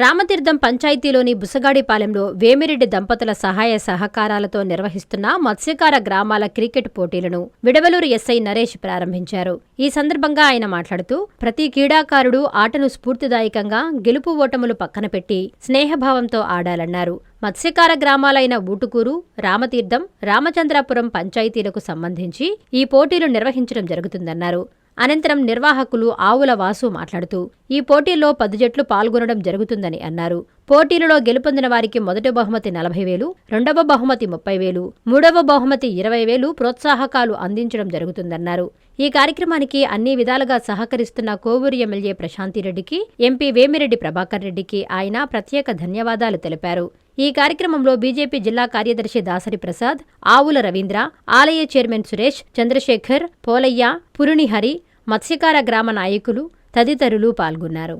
రామతీర్థం పంచాయతీలోని బుసగాడిపాలెంలో వేమిరెడ్డి దంపతుల సహాయ సహకారాలతో నిర్వహిస్తున్న మత్స్యకార గ్రామాల క్రికెట్ పోటీలను విడవలూరు ఎస్ఐ నరేష్ ప్రారంభించారు. ఈ సందర్భంగా ఆయన మాట్లాడుతూ ప్రతి క్రీడాకారుడు ఆటను స్ఫూర్తిదాయకంగా గెలుపు ఓటములు పక్కన పెట్టి స్నేహభావంతో ఆడాలన్నారు. మత్స్యకార గ్రామాలైన ఊటుకూరు రామతీర్థం రామచంద్రాపురం పంచాయతీలకు సంబంధించి ఈ పోటీలు నిర్వహించడం జరుగుతుందన్నారు. అనంతరం నిర్వాహకులు ఆవుల వాసు మాట్లాడుతూ ఈ పోటీల్లో పది జట్లు పాల్గొనడం జరుగుతుందని అన్నారు. పోటీలలో గెలుపొందిన వారికి మొదటి బహుమతి నలభై వేలు రెండవ బహుమతి ముప్పై వేలు మూడవ బహుమతి ఇరవై వేలు ప్రోత్సాహకాలు అందించడం జరుగుతుందన్నారు. ఈ కార్యక్రమానికి అన్ని విధాలుగా సహకరిస్తున్న కోవూరు ఎమ్మెల్యే ప్రశాంతిరెడ్డికి ఎంపీ వేమిరెడ్డి ప్రభాకర్ రెడ్డికి ఆయన ప్రత్యేక ధన్యవాదాలు తెలిపారు. ఈ కార్యక్రమంలో బీజేపీ జిల్లా కార్యదర్శి దాసరి ప్రసాద్ ఆవుల రవీంద్ర ఆలయ చైర్మన్ సురేష్ చంద్రశేఖర్ పోలయ్య పురుణిహరి మత్స్యకార గ్రామ నాయకులు తదితరులు పాల్గొన్నారు.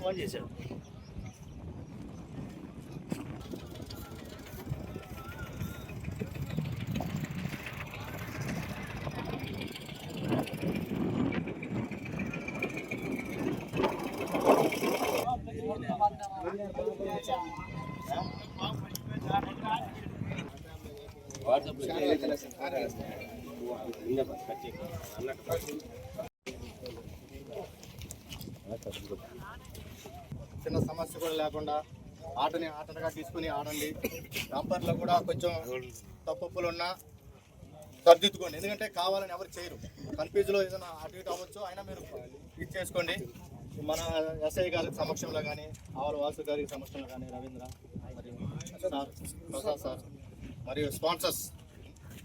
ఫోన్ చేశాడు. చిన్న సమస్య కూడా లేకుండా ఆటని ఆటగా తీసుకుని ఆడండి. డంపర్లో కూడా కొంచెం తప్పులు ఉన్నా సర్దిద్దుకోండి. ఎందుకంటే కావాలని ఎవరు చేయరు. కన్ఫ్యూజ్లో ఏదైనా అటు ఇటు అవ్వచ్చు అయినా మీరు ఇది చేసుకోండి. మన ఎస్ఐ గారి సమక్షంలో కానీ ఆవల వాసు గారి సమక్షంలో కానీ రవీంద్ర మరియు సార్ ప్రసాద్ సార్ మరియు sponsors.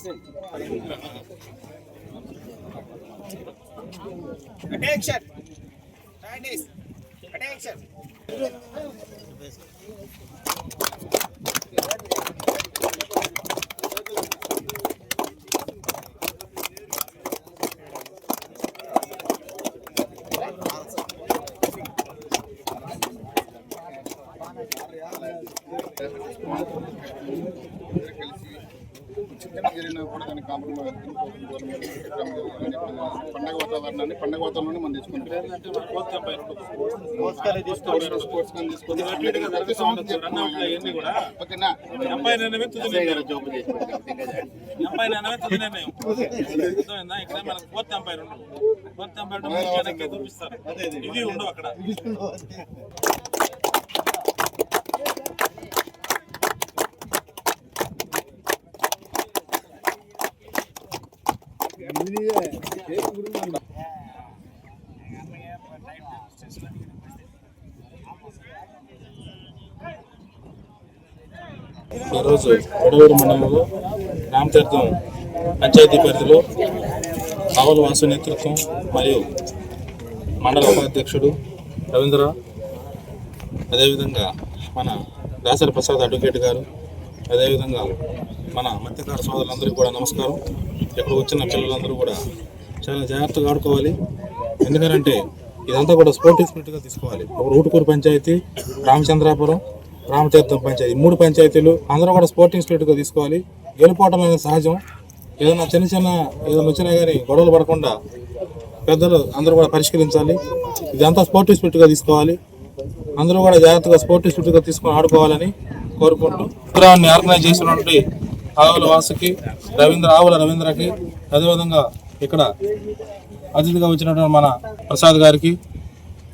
City photo attention attention chicken జరిగినా కూడా దాన్ని కాంప్రమైజ్ పండగ వాతావరణాన్ని పండగ వాతావరణాన్ని మనం తీసుకుంటాం. స్పోర్ట్స్ కానీ తీసుకుంటాం. ప్రతి సంవత్సరం చెప్పుకోవాలి. ఓకేనా? ఎంపై నిర్ణయమే తుది నిర్ణయం ఎంపై నిర్ణయమే తుది నిర్ణయం అర్థమైందా? ఇక్కడ మనకు ఫోర్త్ ఎంపైర్ ఉండదు ఫోర్త్ ఎంపైర్ ఉంటే మనకి వెనక్కి చూపిస్తారు ఇవి ఉండవు అక్కడ ఈరోజు కొడవూరు మండలంలో రామతీర్థం పంచాయతీ పరిధిలో కావల వాసు నేతృత్వం మరియు మండల ఉపాధ్యక్షుడు రవీంద్ర. అదేవిధంగా మన దాసరి ప్రసాద్ అడ్వకేట్ గారు అదేవిధంగా మన మత్స్యకార సోదరులందరికీ కూడా నమస్కారం. ఇక్కడ వచ్చిన పిల్లలందరూ కూడా చాలా జాగ్రత్తగా ఆడుకోవాలి. ఎందుకంటే ఇదంతా కూడా స్పోర్టివ్ స్పిరిట్గా తీసుకోవాలి. ఒక ఊటుకూరు పంచాయతీ రామచంద్రాపురం రామతీర్థం పంచాయతీ మూడు పంచాయతీలు అందరూ కూడా స్పోర్టింగ్ స్పిరిట్గా తీసుకోవాలి. గెలుపోవటం అనేది సహజం. ఏదైనా చిన్న చిన్న ఏదైనా వచ్చినా కానీ గొడవలు పడకుండా పెద్దలు అందరూ కూడా పరిష్కరించాలి. ఇదంతా స్పోర్టివ్ స్పిరిట్గా తీసుకోవాలి. అందరూ కూడా జాగ్రత్తగా స్పోర్టివ్ స్పిరిట్గా తీసుకొని ఆడుకోవాలని కోరుకుంటూ. ఆర్గనైజ్ చేసినటువంటి ఆవుల వాసుకి రవీంద్ర ఆవుల రవీంద్రకి అదేవిధంగా ఇక్కడ అతిథిగా వచ్చినటువంటి మన ప్రసాద్ గారికి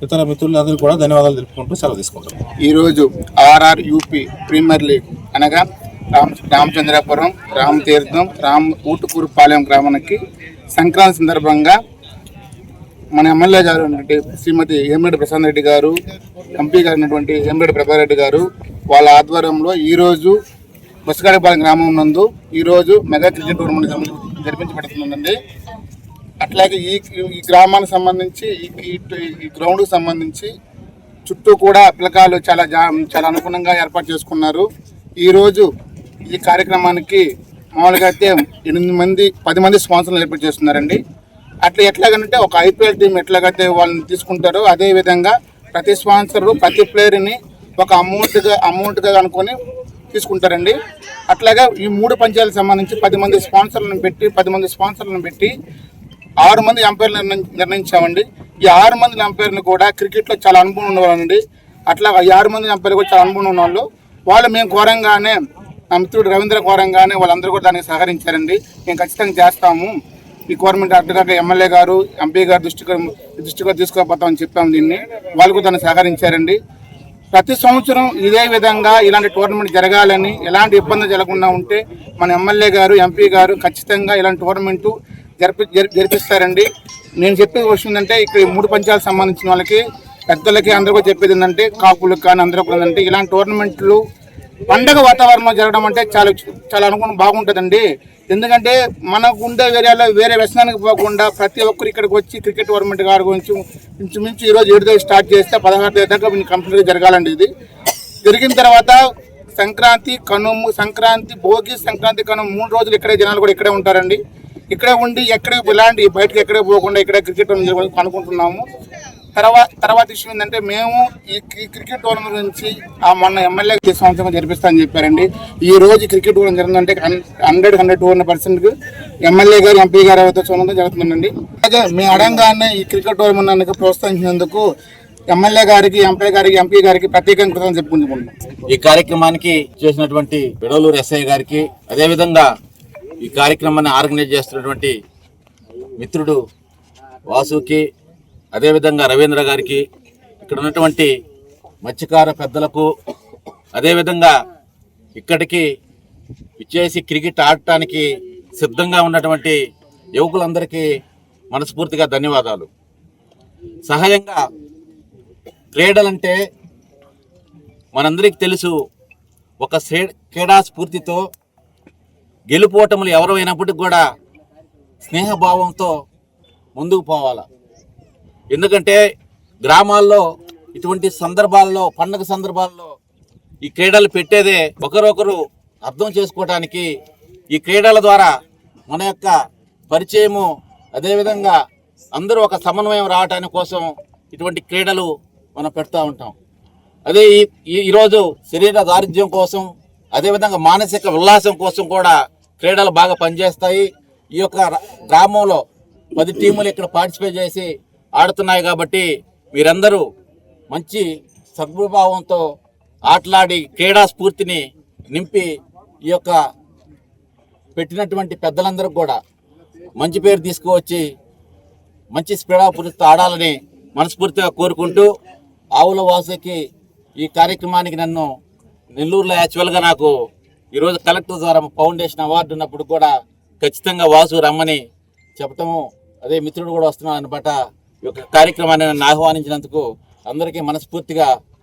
ఇతర మిత్రులందరూ కూడా ధన్యవాదాలు తెలుపుకుంటూ సెలవు తీసుకుంటాం ఈరోజు ఆర్ఆర్ యూపీ ప్రీమియర్ లీగ్ అనగా రామ రామచంద్రాపురం రామతీర్థం రామ్ ఊటుకూరు పాలెం గ్రామానికి సంక్రాంతి సందర్భంగా మన ఎమ్మెల్యే గారు అంటే శ్రీమతి ఏమిరెడ్డి ప్రశాంత్ రెడ్డి గారు ఎంపీ గారు అయినటువంటి ఏమిరెడ్డి ప్రభారెడ్డి గారు వాళ్ళ ఆధ్వర్యంలో ఈరోజు బుసగాడిపాలెం గ్రామం నందు ఈరోజు మెగా క్రికెట్ టోర్నమెంట్ జరిపించబడుతుందండి. అట్లాగే ఈ ఈ గ్రామానికి సంబంధించి ఈ గ్రౌండ్కి సంబంధించి చుట్టూ కూడా పిల్లకాయలు చాలా జా చాలా అనుగుణంగా ఏర్పాటు చేసుకున్నారు. ఈరోజు ఈ కార్యక్రమానికి మామూలుగా అయితే ఎనిమిది మంది పది మంది స్పాన్సర్లు ఏర్పాటు చేస్తున్నారండి. అట్లా ఎట్లాగంటే ఒక ఐపీఎల్ టీం ఎట్లాగైతే వాళ్ళని తీసుకుంటారో అదే విధంగా ప్రతి స్పాన్సరు ప్రతి ప్లేయర్ని ఒక అమౌంట్గా అమౌంట్గా అనుకొని తీసుకుంటారండి. అట్లాగా ఈ మూడు పంచాయతీలకు సంబంధించి పది మంది స్పాన్సర్లను పెట్టి పది మంది స్పాన్సర్లను పెట్టి ఆరు మంది అంపైర్లు నిర్ణయించామండి. ఈ ఆరు మంది ఎంపైర్లు కూడా క్రికెట్లో చాలా అనుభవం ఉన్నవాళ్ళండి. అట్లా ఈ ఆరు మంది ఎంపైర్లు కూడా చాలా అనుభవం ఉన్నవాళ్ళు. వాళ్ళు మేము ఘోరంగానే నా మిత్రుడు రవీంద్ర ఘోరంగానే వాళ్ళందరూ కూడా దానికి సహకరించారండి. మేము ఖచ్చితంగా చేస్తాము. ఈ గవర్నమెంట్ అడ్డగా ఎమ్మెల్యే గారు ఎంపీ గారు దృష్టికి దృష్టిగా తీసుకోకపోతామని చెప్పాము దీన్ని. వాళ్ళు కూడా దాన్ని సహకరించారండి. ప్రతి సంవత్సరం ఇదే విధంగా ఇలాంటి టోర్నమెంట్ జరగాలని ఎలాంటి ఇబ్బంది జరగకుండా ఉంటే మన ఎమ్మెల్యే గారు ఎంపీ గారు ఖచ్చితంగా ఇలాంటి టోర్నమెంటు జరిపి జరిపిస్తారండి. నేను చెప్పేది వచ్చిందంటే ఇక్కడ మూడు పంచాలకు సంబంధించిన వాళ్ళకి పెద్దలకి అందరికీ చెప్పేది ఏంటంటే కాపులకు కానీ అందరూ కూడా ఏంటంటే ఇలాంటి టోర్నమెంట్లు పండగ వాతావరణంలో జరగడం అంటే చాలా చాలా అనుకుని బాగుంటుందండి. ఎందుకంటే మనకు ఉండే ఏరియాలో వేరే వ్యసనానికి పోకుండా ప్రతి ఒక్కరు ఇక్కడికి వచ్చి క్రికెట్ టోర్నమెంట్ గారి గురించి ఇంచుమించు ఈరోజు ఏడు తేదీ స్టార్ట్ చేస్తే పదహారు తేదీ దాకా కంప్లీట్గా జరగాలండి ఇది. జరిగిన తర్వాత సంక్రాంతి కనుము సంక్రాంతి భోగి సంక్రాంతి కనుము మూడు రోజులు ఇక్కడే జనాలు కూడా ఇక్కడే ఉంటారండి. ఇక్కడే ఉండి ఎక్కడే ఇలాంటి బయటకు ఎక్కడే పోకుండా ఇక్కడే క్రికెట్ అనుకుంటున్నాము తర్వాత తర్వాత విషయం ఏంటంటే మేము ఈ క్రికెట్ టోర్నమెంట్ గురించి ఆ మొన్న ఎమ్మెల్యే ఈ సంవత్సరం జరిపిస్తామని చెప్పారండి. ఈ రోజు క్రికెట్ టోర్నమెంట్ జరిగిందంటే hundred hundred two hundred percent MLA గారు ఎంపీ గారు ఎవరితో చూడడం జరుగుతుందండి. అలాగే మేము అడంగానే ఈ క్రికెట్ టోర్నమెంట్ ప్రోత్సహించినందుకు ఎమ్మెల్యే గారికి ఎంపీ గారికి ఎంపీ గారికి ప్రత్యేకంగా కృతజ్ఞత చెప్పుకుంటున్నాం. ఈ కార్యక్రమానికి చేసినటువంటి విడవలూరు ఎస్ఐ గారికి అదేవిధంగా ఈ కార్యక్రమాన్ని ఆర్గనైజ్ చేస్తున్నటువంటి మిత్రుడు వాసుకి అదేవిధంగా రవీంద్ర గారికి ఇక్కడ ఉన్నటువంటి మత్స్యకార పెద్దలకు అదేవిధంగా ఇక్కడికి విచ్చేసి క్రికెట్ ఆడటానికి సిద్ధంగా ఉన్నటువంటి యువకులందరికీ మనస్ఫూర్తిగా ధన్యవాదాలు. సహజంగా క్రీడలంటే మనందరికీ తెలుసు ఒక క్రీడా స్ఫూర్తితో గెలుపోటములు ఎవరైనప్పటికి కూడా స్నేహభావంతో ముందుకు పోవాలి. ఎందుకంటే గ్రామాల్లో ఇటువంటి సందర్భాల్లో పండగ సందర్భాల్లో ఈ క్రీడలు పెట్టేదే ఒకరొకరు అర్థం చేసుకోవడానికి ఈ క్రీడల ద్వారా మన యొక్క పరిచయము అదేవిధంగా అందరూ ఒక సమన్వయం రావటాని కోసం ఇటువంటి క్రీడలు మనం పెడతా ఉంటాం. అదే ఈ ఈ- ఈరోజు శరీర దారిద్ర్యం కోసం అదేవిధంగా మానసిక ఉల్లాసం కోసం కూడా క్రీడలు బాగా పనిచేస్తాయి. ఈ యొక్క గ్రామంలో పది టీములు ఇక్కడ పార్టిసిపేట్ చేసి ఆడుతున్నాయి కాబట్టి మీరందరూ మంచి సద్భావంతో ఆటలాడి క్రీడా స్ఫూర్తిని నింపి ఈ యొక్క పెట్టినటువంటి పెద్దలందరూ కూడా మంచి పేరు తీసుకువచ్చి మంచి స్పీడాపురితో ఆడాలని మనస్ఫూర్తిగా కోరుకుంటూ ఆవుల వాసుకి ఈ కార్యక్రమానికి నన్ను నెల్లూరులో యాక్చువల్గా నాకు ఈరోజు కలెక్టర్ ద్వారా ఫౌండేషన్ అవార్డు ఉన్నప్పుడు కూడా ఖచ్చితంగా వాసు రమ్మని చెప్పటము అదే మిత్రుడు కూడా వస్తున్నాడు అనమాట యొక్క కార్యక్రమాన్ని నన్ను ఆహ్వానించినందుకు అందరికీ మనస్ఫూర్తిగా